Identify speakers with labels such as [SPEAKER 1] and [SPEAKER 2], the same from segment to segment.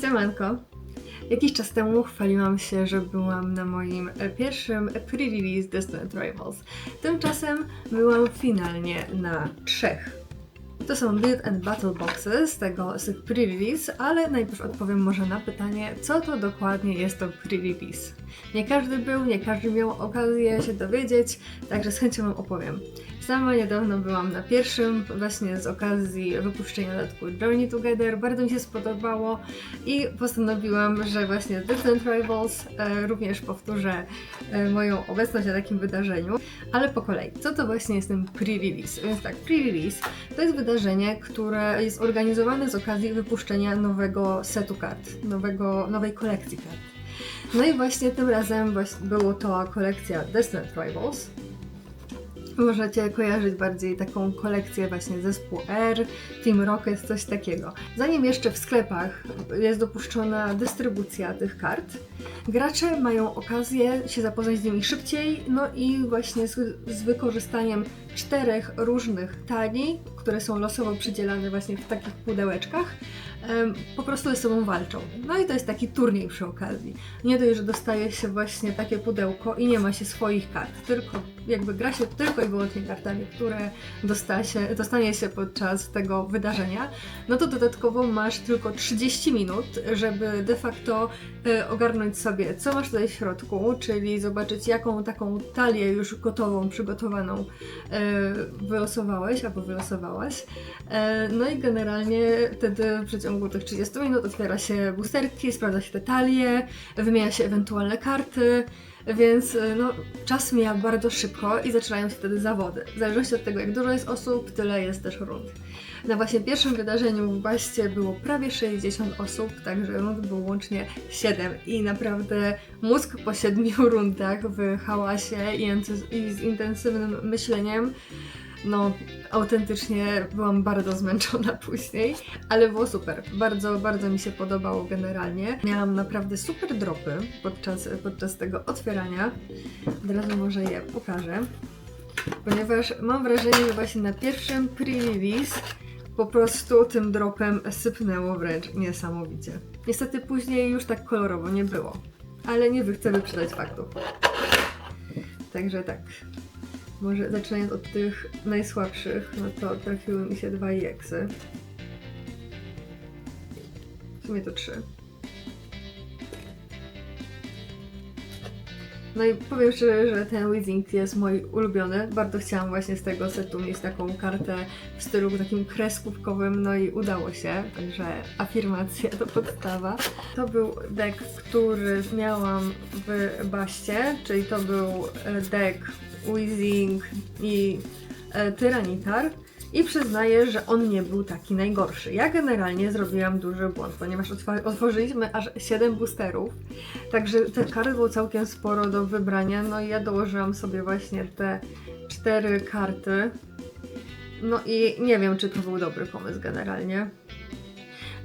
[SPEAKER 1] Siemanko! Jakiś czas temu chwaliłam się, że byłam na moim e, pierwszym pre-release Distant Rivals. Tymczasem byłam finalnie na trzech. To są Build and Battle Boxy z tego z tych pre-release, ale najpierw odpowiem może na pytanie, co to dokładnie jest to pre-release. Nie każdy był, nie każdy miał okazję się dowiedzieć, także z chęcią Wam opowiem. Sama niedawno byłam na pierwszym, właśnie z okazji wypuszczenia dodatku Journey Together. Bardzo mi się spodobało i postanowiłam, że właśnie Distant Rivals e, również powtórzę e, moją obecność na takim wydarzeniu, ale po kolei. Co to właśnie jest ten pre-release? Więc tak, pre-release to jest wydarzenie, które jest organizowane z okazji wypuszczenia nowego setu kart, nowego, nowej kolekcji kart. No i właśnie tym razem właśnie było to kolekcja Distant Rivals, Możecie kojarzyć bardziej taką kolekcję właśnie zespół R, Team Rocket, coś takiego. Zanim jeszcze w sklepach jest dopuszczona dystrybucja tych kart, gracze mają okazję się zapoznać z nimi szybciej, no i właśnie z, z wykorzystaniem czterech różnych talii, które są losowo przydzielane właśnie w takich pudełeczkach, po prostu ze sobą walczą. No i to jest taki turniej przy okazji. Nie dość, że dostaje się właśnie takie pudełko i nie ma się swoich kart, tylko jakby gra się tylko i wyłącznie kartami, które się, dostanie się podczas tego wydarzenia, no to dodatkowo masz tylko 30 minut, żeby de facto e, ogarnąć sobie, co masz tutaj w środku, czyli zobaczyć, jaką taką talię już gotową, przygotowaną e, wylosowałeś albo wylosowałaś. E, no i generalnie wtedy w przeciągu tych 30 minut otwiera się boosterki, sprawdza się te talie, wymienia się ewentualne karty, więc e, no, czas mija bardzo szybko i zaczynają się wtedy zawody. W zależności od tego, jak dużo jest osób, tyle jest też rund. Na właśnie pierwszym wydarzeniu w Baście było prawie 60 osób, także rund było łącznie 7 i naprawdę mózg po 7 rundach w hałasie i z intensywnym myśleniem no, autentycznie byłam bardzo zmęczona później, ale było super. Bardzo, bardzo mi się podobało generalnie. Miałam naprawdę super dropy podczas, podczas tego otwierania. Od razu może je pokażę. Ponieważ mam wrażenie, że właśnie na pierwszym pre-release po prostu tym dropem sypnęło wręcz niesamowicie. Niestety później już tak kolorowo nie było. Ale nie chcę wyprzedać faktów. Także tak. Może zaczynając od tych najsłabszych, no to trafiły mi się dwa EXy. W sumie to trzy. No i powiem szczerze, że ten Weezing jest mój ulubiony. Bardzo chciałam właśnie z tego setu mieć taką kartę w stylu takim kreskówkowym, no i udało się, także afirmacja to podstawa. To był deck, który miałam w baście, czyli to był e, deck Weezing i e, Tyranitar. I przyznaję, że on nie był taki najgorszy. Ja generalnie zrobiłam duży błąd, ponieważ otworzyliśmy aż 7 boosterów, także te kart było całkiem sporo do wybrania. No i ja dołożyłam sobie właśnie te 4 karty. No i nie wiem, czy to był dobry pomysł generalnie.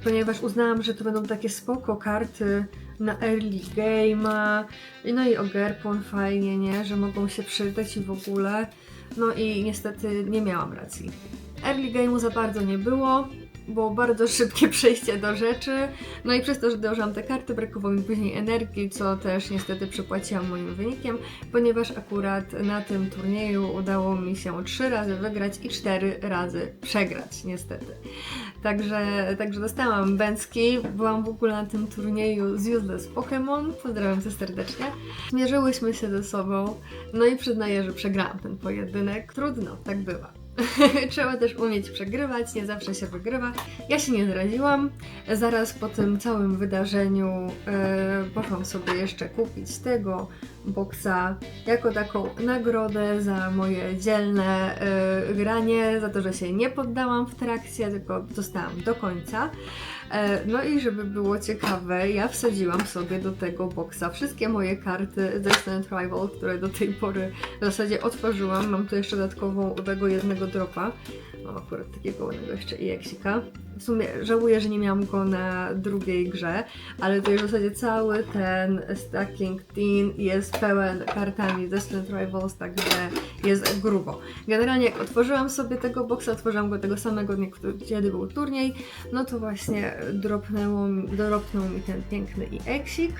[SPEAKER 1] Ponieważ uznałam, że to będą takie spoko karty na early game'a. No i Ogerpon fajnie, nie? Że mogą się przydać i w ogóle. No i niestety nie miałam racji. Early game'u za bardzo nie było. Było bardzo szybkie przejście do rzeczy. No i przez to, że dołożyłam te karty, brakowało mi później energii, co też niestety przypłaciłam moim wynikiem, ponieważ akurat na tym turnieju udało mi się 3 razy wygrać i 4 razy przegrać, niestety. Także, także dostałam bęcki, byłam w ogóle na tym turnieju z Useless Pokémon, pozdrawiam cię serdecznie. Zmierzyłyśmy się ze sobą, no i przyznaję, że przegrałam ten pojedynek. Trudno, tak bywa. Trzeba też umieć przegrywać, nie zawsze się wygrywa. Ja się nie zraziłam. Zaraz po tym całym wydarzeniu e, poszłam sobie jeszcze kupić tego boksa jako taką nagrodę za moje dzielne e, granie, za to, że się nie poddałam w trakcie, tylko zostałam do końca. E, No i żeby było ciekawe, ja wsadziłam sobie do tego boksa wszystkie moje karty Distant Rival, które do tej pory w zasadzie otworzyłam. Mam tu jeszcze dodatkową tego jednego dropa. Mam akurat takiego ładnego jeszcze i eksika. W sumie żałuję, że nie miałam go na drugiej grze, ale to już w zasadzie cały ten Stacking Teen jest pełen kartami Destined Rivals, także jest grubo. Generalnie jak otworzyłam sobie tego boxa, otworzyłam go tego samego dnia, kiedy był turniej, no to właśnie dropnęło, dropnął mi ten piękny i eksik.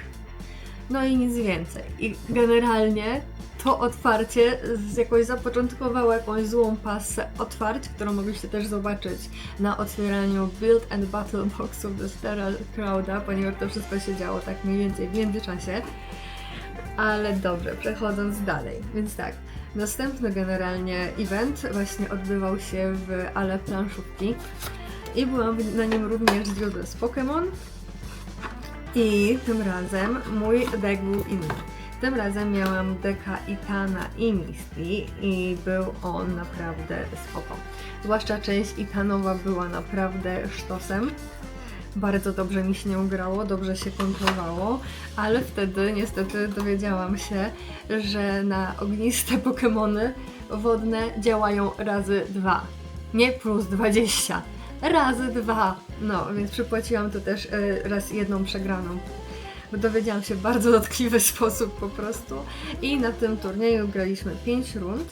[SPEAKER 1] No i nic więcej. I generalnie to otwarcie jakoś zapoczątkowało jakąś złą pasę otwarć, którą mogliście też zobaczyć na otwieraniu Build and Battle Boxów do Stara Crowda, ponieważ to wszystko się działo tak mniej więcej w międzyczasie. Ale dobrze, przechodząc dalej. Więc tak, następny generalnie event właśnie odbywał się w Ale Planszówki i byłam na nim również z Pokémon i tym razem mój deck był inny. Tym razem miałam deka Itana i Misty i był on naprawdę spoko. Zwłaszcza część Itanowa była naprawdę sztosem. Bardzo dobrze mi się nią grało, dobrze się kontrolowało, ale wtedy niestety dowiedziałam się, że na ogniste Pokémony wodne działają razy dwa. Nie plus 20, razy dwa. No, więc przypłaciłam to też e, raz jedną przegraną. Bo Dowiedziałam się w bardzo dotkliwy sposób po prostu. I na tym turnieju graliśmy 5 rund.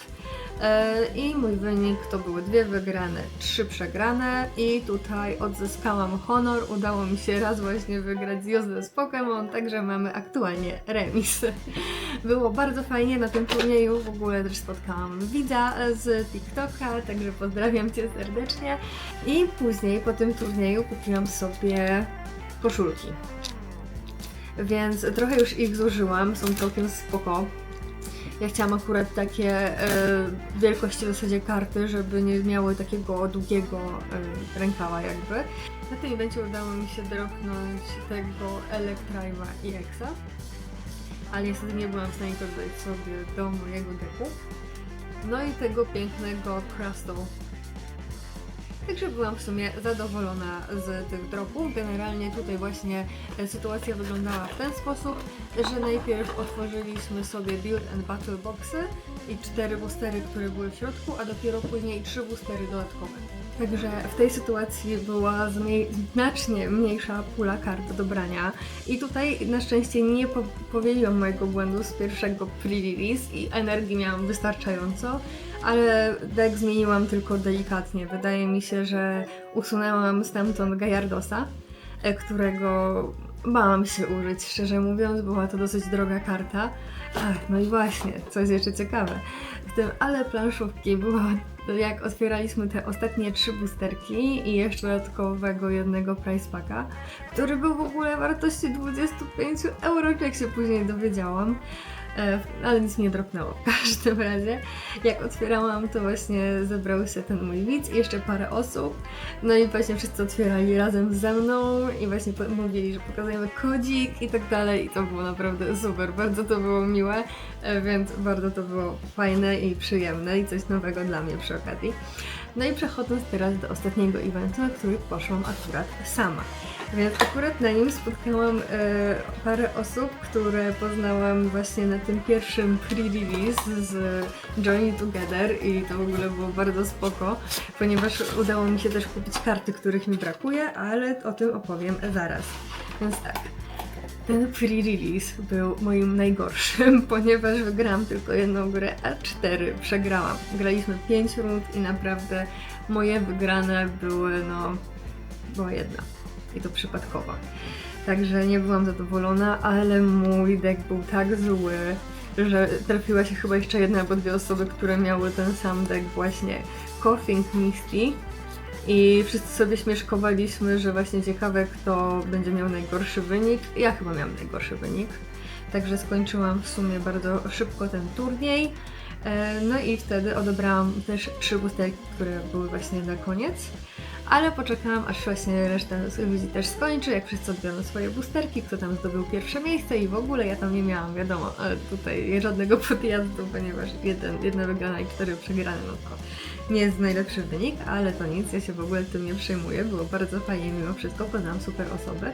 [SPEAKER 1] E, I mój wynik to były dwie wygrane, trzy przegrane i tutaj odzyskałam honor. Udało mi się raz właśnie wygrać z z Pokémon, także mamy aktualnie remis. Było bardzo fajnie na tym turnieju, w ogóle też spotkałam widza z TikToka, także pozdrawiam Cię serdecznie. I później po tym turnieju kupiłam sobie koszulki. Więc trochę już ich zużyłam, są całkiem spoko. Ja chciałam akurat takie e, wielkości w zasadzie karty, żeby nie miały takiego długiego e, rękawa jakby. Na tym evencie udało mi się dropnąć tego Electriva i Exa, ale niestety nie byłam w stanie go dodać sobie do mojego deku. No i tego pięknego Crystal Także byłam w sumie zadowolona z tych dropów. Generalnie tutaj właśnie e, sytuacja wyglądała w ten sposób, że najpierw otworzyliśmy sobie Build and Battle Boxy i cztery boostery, które były w środku, a dopiero później trzy boostery dodatkowe. Także w tej sytuacji była znacznie mniejsza pula kart do brania i tutaj na szczęście nie po- powieliłam mojego błędu z pierwszego pre-release i energii miałam wystarczająco, ale deck zmieniłam tylko delikatnie. Wydaje mi się, że usunęłam stamtąd Gajardosa, e, którego bałam się użyć, szczerze mówiąc, była to dosyć droga karta. Ach, no i właśnie, co jest jeszcze ciekawe, w tym ale planszówki była, jak otwieraliśmy te ostatnie trzy boosterki i jeszcze dodatkowego jednego price packa, który był w ogóle wartości 25 euro, jak się później dowiedziałam. E, ale nic nie dropnęło. W każdym razie, jak otwierałam, to właśnie zebrał się ten mój widz i jeszcze parę osób. No i właśnie wszyscy otwierali razem ze mną i właśnie mówili, że pokazujemy kodzik i tak dalej. I to było naprawdę super, bardzo to było miłe, e, więc bardzo to było fajne i przyjemne i coś nowego dla mnie przy okazji. No i przechodząc teraz do ostatniego eventu, na który poszłam akurat sama. Więc akurat na nim spotkałam e, parę osób, które poznałam właśnie na tym pierwszym pre-release z Johnny Together i to w ogóle było bardzo spoko, ponieważ udało mi się też kupić karty, których mi brakuje, ale o tym opowiem zaraz. Więc tak. Ten pre-release był moim najgorszym, ponieważ wygrałam tylko jedną grę, a cztery przegrałam. Graliśmy pięć rund i naprawdę moje wygrane były, no, była jedna i to przypadkowa. Także nie byłam zadowolona, ale mój deck był tak zły, że trafiła się chyba jeszcze jedna albo dwie osoby, które miały ten sam deck właśnie Coughing Misty. I wszyscy sobie śmieszkowaliśmy, że właśnie ciekawe, kto będzie miał najgorszy wynik. Ja chyba miałam najgorszy wynik. Także skończyłam w sumie bardzo szybko ten turniej. E, No i wtedy odebrałam też trzy boosterki, które były właśnie na koniec. Ale poczekałam, aż właśnie reszta ludzi też skończy, jak wszyscy odbiorą swoje boosterki, kto tam zdobył pierwsze miejsce i w ogóle ja tam nie miałam, wiadomo, ale tutaj żadnego podjazdu, ponieważ jeden, jedna wygrana i cztery przegrane, no to nie jest najlepszy wynik, ale to nic, ja się w ogóle tym nie przejmuję, było bardzo fajnie mimo wszystko, poznałam super osoby.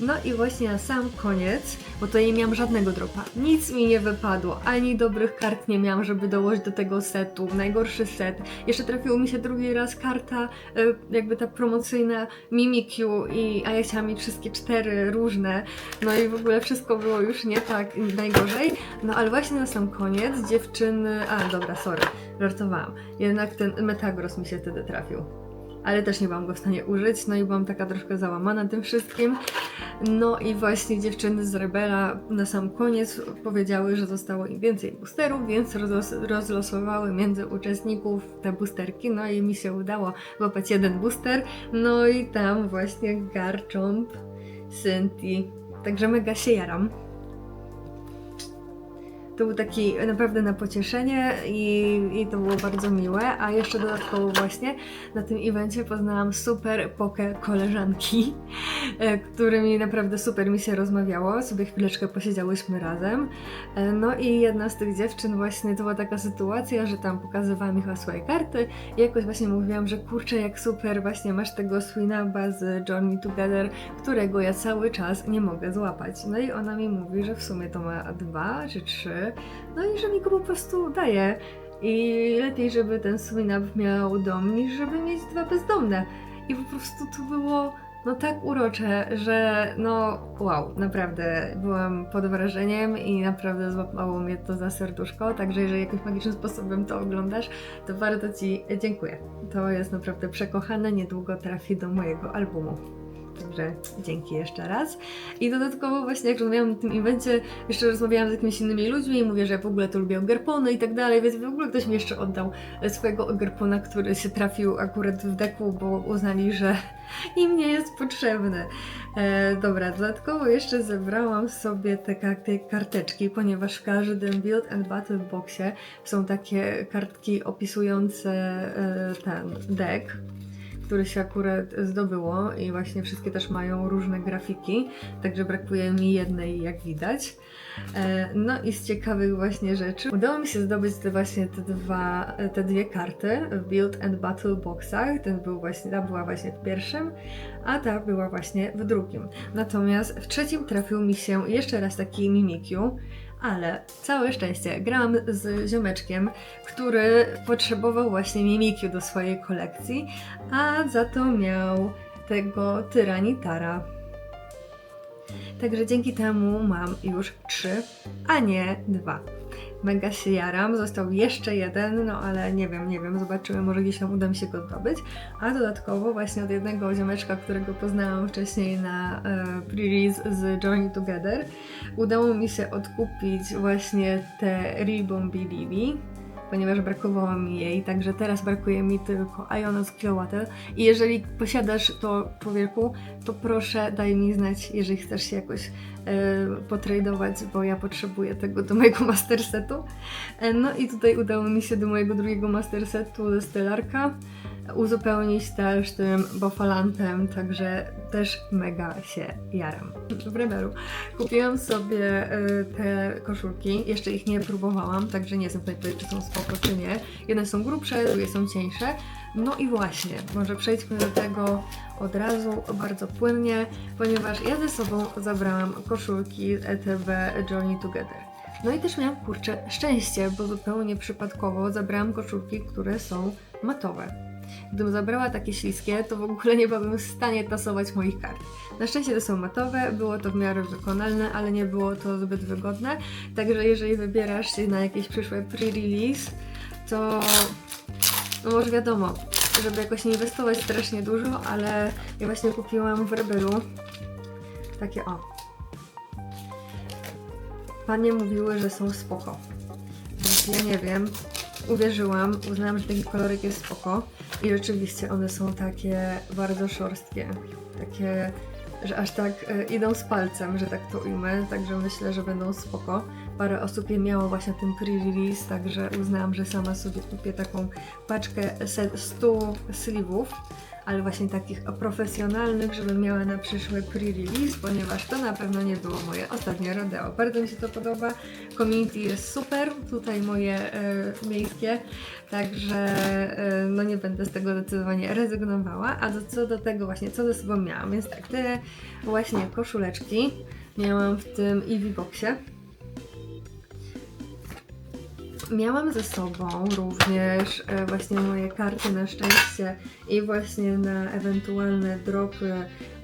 [SPEAKER 1] No i właśnie na sam koniec, bo to nie miałam żadnego dropa, nic mi nie wypadło, ani dobrych kart nie miałam, żeby dołożyć do tego setu, najgorszy set. Jeszcze trafił mi się drugi raz karta, e, jak jakby ta promocyjna Mimikyu i a wszystkie cztery różne, no i w ogóle wszystko było już nie tak najgorzej, no ale właśnie na sam koniec dziewczyny, a dobra, sorry, żartowałam, jednak ten Metagross mi się wtedy trafił ale też nie byłam go w stanie użyć, no i byłam taka troszkę załamana tym wszystkim. No i właśnie dziewczyny z Rebela na sam koniec powiedziały, że zostało im więcej boosterów, więc rozlos rozlosowały między uczestników te boosterki, no i mi się udało łapać jeden booster, no i tam właśnie Garchomp, Synthi, także mega się jaram. To był taki naprawdę na pocieszenie i, i to było bardzo miłe, a jeszcze dodatkowo właśnie na tym evencie poznałam super poke koleżanki, e, którymi naprawdę super mi się rozmawiało, sobie chwileczkę posiedziałyśmy razem. E, No i jedna z tych dziewczyn właśnie to była taka sytuacja, że tam pokazywałam ich swoje karty i jakoś właśnie mówiłam, że kurczę jak super właśnie masz tego Swinaba z Journey Together, którego ja cały czas nie mogę złapać. No i ona mi mówi, że w sumie to ma dwa czy trzy, no i że mi go po prostu daje. I lepiej, żeby ten Swinab miał dom, niż żeby mieć dwa bezdomne. I po prostu to było no tak urocze, że no wow, naprawdę byłam pod wrażeniem i naprawdę złapało mnie to za serduszko, także jeżeli jakimś magicznym sposobem to oglądasz, to bardzo Ci dziękuję. To jest naprawdę przekochane, niedługo trafi do mojego albumu. Także dzięki jeszcze raz. I dodatkowo właśnie jak rozmawiałam na tym evencie, jeszcze rozmawiałam z jakimiś innymi ludźmi i mówię, że ja w ogóle to lubię Ogerpony i tak dalej, więc w ogóle ktoś mi jeszcze oddał swojego Ogerpona, który się trafił akurat w deku, bo uznali, że im nie jest potrzebny. E, dobra, dodatkowo jeszcze zebrałam sobie te karty, karteczki, ponieważ w każdym Build and Battle Boxie są takie kartki opisujące e, ten deck które się akurat zdobyło i właśnie wszystkie też mają różne grafiki, także brakuje mi jednej jak widać. E, No i z ciekawych właśnie rzeczy udało mi się zdobyć te właśnie te, dwa, te dwie karty w Build and Battle Boxach. Ten był właśnie, ta była właśnie w pierwszym, a ta była właśnie w drugim. Natomiast w trzecim trafił mi się jeszcze raz taki Mimikyu, ale całe szczęście grałam z ziomeczkiem, który potrzebował właśnie Mimikyu do swojej kolekcji, a za to miał tego Tyranitara. Także dzięki temu mam już trzy, a nie dwa. Mega się jaram, został jeszcze jeden, no ale nie wiem, nie wiem, zobaczymy, może gdzieś tam uda mi się go zdobyć. A dodatkowo właśnie od jednego ziomeczka, którego poznałam wcześniej na e, pre-release z Journey Together, udało mi się odkupić właśnie te Ribombi Lily, ponieważ brakowało mi jej, także teraz brakuje mi tylko z Kilowattel i jeżeli posiadasz to człowieku, to proszę daj mi znać, jeżeli chcesz się jakoś potradować, bo ja potrzebuję tego do mojego master setu. E, no i tutaj udało mi się do mojego drugiego master setu ze Stellarka uzupełnić też tym Bofalantem, także też mega się jaram. W Rebelu kupiłam sobie y, te koszulki, jeszcze ich nie próbowałam, także nie jestem pewna, czy są spoko, czy nie. Jedne są grubsze, drugie są cieńsze. No i właśnie, może przejdźmy do tego od razu bardzo płynnie, ponieważ ja ze sobą zabrałam koszulki ETB Journey Together. No i też miałam kurczę szczęście, bo zupełnie przypadkowo zabrałam koszulki, które są matowe. Gdybym zabrała takie śliskie, to w ogóle nie byłabym w stanie tasować moich kart. Na szczęście to są matowe, było to w miarę wykonalne, ale nie było to zbyt wygodne. Także jeżeli wybierasz się na jakieś przyszłe pre-release, to no może wiadomo, żeby jakoś nie inwestować strasznie dużo, ale ja właśnie kupiłam w Rebelu takie o. Panie mówiły, że są spoko. Więc ja nie wiem, uwierzyłam, uznałam, że taki kolorek jest spoko i rzeczywiście one są takie bardzo szorstkie, takie, że aż tak e, idą z palcem, że tak to ujmę, także myślę, że będą spoko. Parę osób je miało właśnie tym pre-release, także uznałam, że sama sobie kupię taką paczkę set 100 sleeve'ów, ale właśnie takich profesjonalnych, żebym miała na przyszły pre-release, ponieważ to na pewno nie było moje ostatnie rodeo. Bardzo mi się to podoba, community jest super, tutaj moje e, miejskie, także e, no nie będę z tego zdecydowanie rezygnowała. A do, co do tego właśnie, co ze sobą miałam, więc tak, te właśnie koszuleczki miałam w tym Eevee Boxie. Miałam ze sobą również e, właśnie moje karty na szczęście i właśnie na ewentualne dropy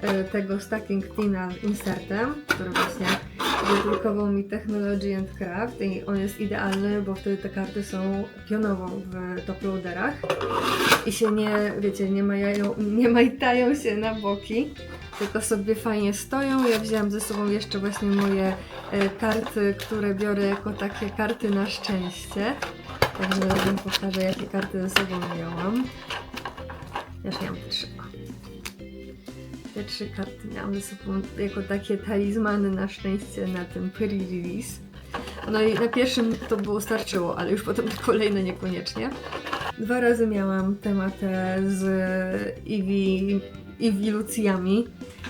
[SPEAKER 1] e, tego Stacking Tina insertem, który właśnie wydrukował mi Technology and Craft i on jest idealny, bo wtedy te karty są pionowo w toploaderach i się nie, wiecie, nie, majają, nie majtają się na boki, tylko sobie fajnie stoją. Ja wzięłam ze sobą jeszcze właśnie moje e, karty, które biorę jako takie karty na szczęście. Także wam pokażę, jakie karty ze sobą miałam. Już miałam trzy. Te trzy karty miałam ze sobą jako takie talizmany na szczęście na tym pre-release. No i na pierwszym to było starczyło, ale już potem te kolejne niekoniecznie. Dwa razy miałam tematę z Eevee, Eevee Lucjami.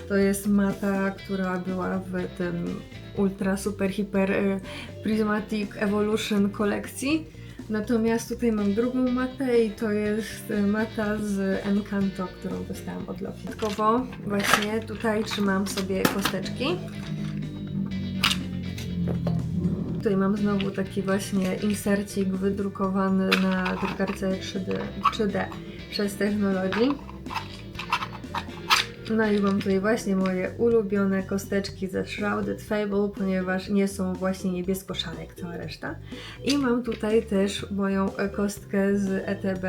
[SPEAKER 1] To jest mata, która była w tym Ultra Super Hyper y, Prismatic Evolution kolekcji. Natomiast tutaj mam drugą matę i to jest mata z Encanto, którą dostałam od Loki. Dodatkowo właśnie tutaj trzymam sobie kosteczki. Tutaj mam znowu taki właśnie insercik wydrukowany na drukarce 3D, 3D przez technologii. No i mam tutaj właśnie moje ulubione kosteczki ze Shrouded Fable, ponieważ nie są właśnie niebiesko-szare jak cała reszta. I mam tutaj też moją kostkę z ETB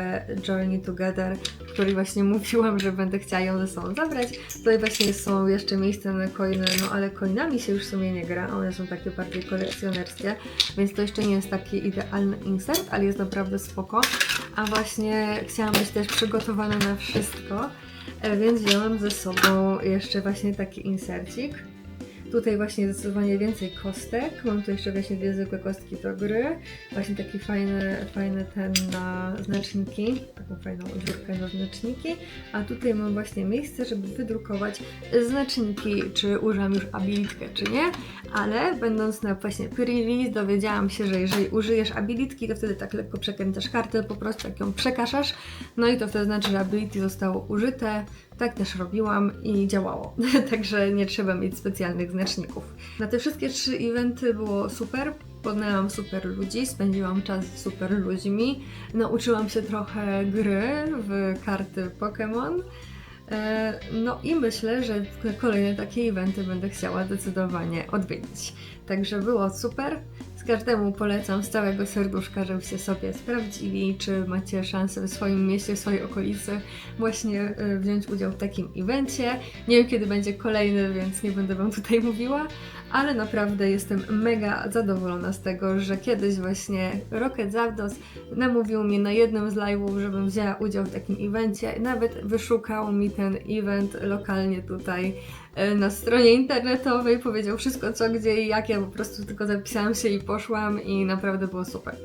[SPEAKER 1] Journey Together, w której właśnie mówiłam, że będę chciała ją ze sobą zabrać. Tutaj właśnie są jeszcze miejsca na coiny, no ale coinami się już w sumie nie gra, one są takie bardziej kolekcjonerskie, więc to jeszcze nie jest taki idealny insert, ale jest naprawdę spoko. A właśnie chciałam być też przygotowana na wszystko, Więc wzięłam ze sobą jeszcze właśnie taki insercik. Tutaj właśnie zdecydowanie więcej kostek. Mam tu jeszcze właśnie dwie zwykłe kostki do gry. Właśnie taki fajny, fajny ten na znaczniki. Taką fajną dziurkę na znaczniki. A tutaj mam właśnie miejsce, żeby wydrukować znaczniki, czy używam już abilitkę, czy nie. Ale będąc na właśnie pre-release dowiedziałam się, że jeżeli użyjesz abilitki, to wtedy tak lekko przekręcasz kartę, po prostu jak ją przekaszasz. No i to wtedy znaczy, że ability zostało użyte. Tak też robiłam i działało. Także nie trzeba mieć specjalnych znaczników. Na te wszystkie trzy eventy było super. Poznałam super ludzi, spędziłam czas z super ludźmi. Nauczyłam się trochę gry w karty Pokémon. E, No i myślę, że kolejne takie eventy będę chciała zdecydowanie odwiedzić. Także było super. Z każdemu polecam z całego serduszka, żebyście sobie sprawdzili, czy macie szansę w swoim mieście, w swojej okolicy właśnie e, wziąć udział w takim evencie. Nie wiem kiedy będzie kolejny, więc nie będę Wam tutaj mówiła, ale naprawdę jestem mega zadowolona z tego, że kiedyś właśnie Rocket Zapdos namówił mnie na jednym z live'ów, żebym wzięła udział w takim evencie. Nawet wyszukał mi ten event lokalnie tutaj e, na stronie internetowej, powiedział wszystko co, gdzie i jak. Ja po prostu tylko zapisałam się i poszłam i naprawdę było super.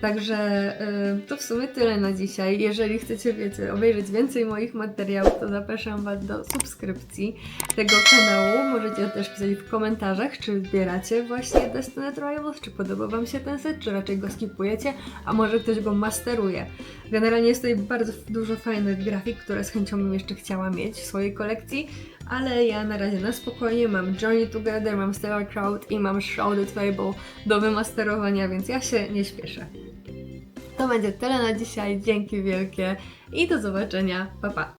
[SPEAKER 1] Także y, to w sumie tyle na dzisiaj. Jeżeli chcecie, wiecie, obejrzeć więcej moich materiałów, to zapraszam Was do subskrypcji tego kanału. Możecie też pisać w komentarzach, czy zbieracie właśnie Destiny Rivals, czy podoba Wam się ten set, czy raczej go skipujecie, a może ktoś go masteruje. Generalnie jest tutaj bardzo dużo fajnych grafik, które z chęcią bym jeszcze chciała mieć w swojej kolekcji, ale ja na razie na spokojnie mam Journey Together, mam Stellar Crowd i mam Shrouded Fable do wymasterowania, więc ja się nie śpieszę. To będzie tyle na dzisiaj. Dzięki wielkie i do zobaczenia. Pa pa!